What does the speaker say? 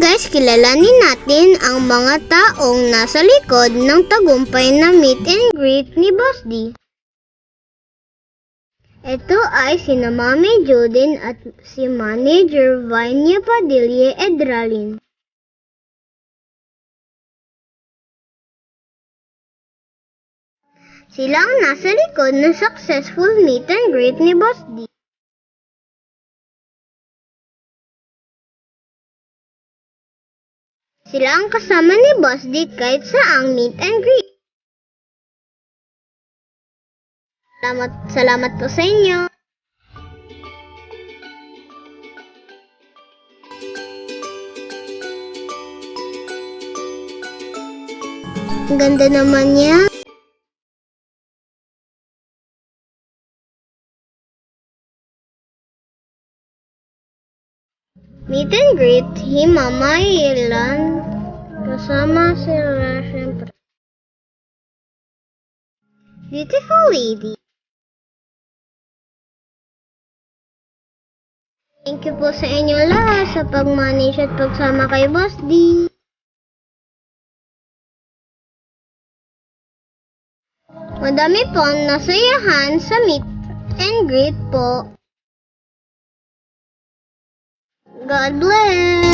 guys, kilalanin natin ang mga taong nasa likod ng tagumpay na meet and greet ni Boss D. Ito ay sina Mami Jodin at si Manager Vanya Padilla Edralin. Sila ang nasa likod ng successful meet and greet ni Boss D. Sila ang kasama ni Boss D kahit saang meet and greet. Salamat, salamat po sa inyo. Ganda naman niya. Meet and greet, himamayilan. Kasama sila, syempre. Beautiful lady. Thank you po sa inyo lahat sa pag-manage at pagsama kay Boss D. Madami pong nasayahan sa meet and greet po. God bless!